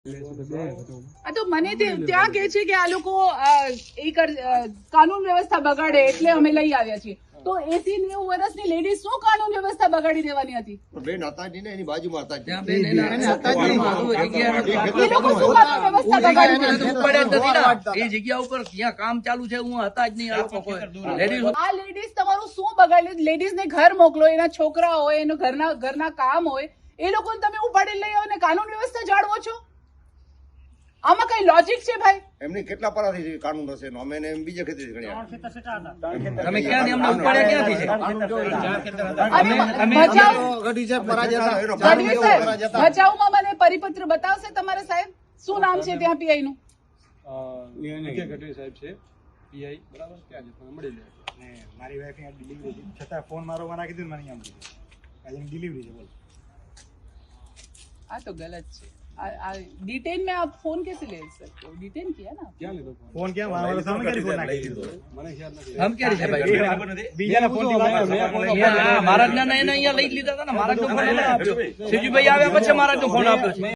આ તો મને ત્યાં કે છે કે આ લોકો કાનૂન વ્યવસ્થા બગાડે એટલે અમે લઈ આવ્યા છીએ. તો એસી નેવું વર્ષની લેડીઝ શું કાનૂન વ્યવસ્થા બગાડી દેવાની હતી? બેન હતા ને એની બાજુમાં હતા એ લોકો શું કાનૂન વ્યવસ્થા બગાડી? દીધી? પડે જ નથી ના. એ જગ્યા ઉપર જ્યાં કામ ચાલુ છે હું હતા જ નહીં આ લોકો આ લેડીઝ તમારું શું બગાડ્યું? લેડીઝ ને ઘર મોકલો એના છોકરા હોય એનું ઘરના ઘરના કામ હોય એ લોકોને તમે ઉપાડી લઈ આવો ને કાનૂન વ્યવસ્થા આમાં કઈ લોજિક છે ભાઈ? એમની કેટલા પરાથી કાનૂન હશે અમે એને એમ બીજે ખેતી ગણ્યા. તમે ક્યાં અમને ઉપાડ્યા ક્યાંથી છે? બચાવમાં મને પરિપત્ર બતાવશે તમારે સાહેબ? શું નામ છે ત્યાં પીઆઈ નું ગઢવી સાહેબ છે. પીઆઈ બરાબર? ત્યાં જ મળી લે મારી વાઈફ ડિલિવરી છતાં ફોન મારો મને મને મૂકી દીધો. આજે ડિલિવરી છે બોલ. આ તો गलत છે આ આ डिटेन में आप फोन कैसे ले सकते हो डिटेन किया ना ક્યાં લીધો ફોન ફોન ક્યાં મારા વાળા સામે ક્યારે ફોન નાખી દીધો મને ખ્યાલ નથી હમ ક્યારે છે ભાઈ બીજાના ફોન અહીંયા આ મહારાજના ને એને અહીંયા લઈ જ લીધા હતા ને મહારાજનો ફોન અમે આપ્યો. સીજુભાઈ આવ્યા પછી મહારાજનો ફોન આપ્યો છે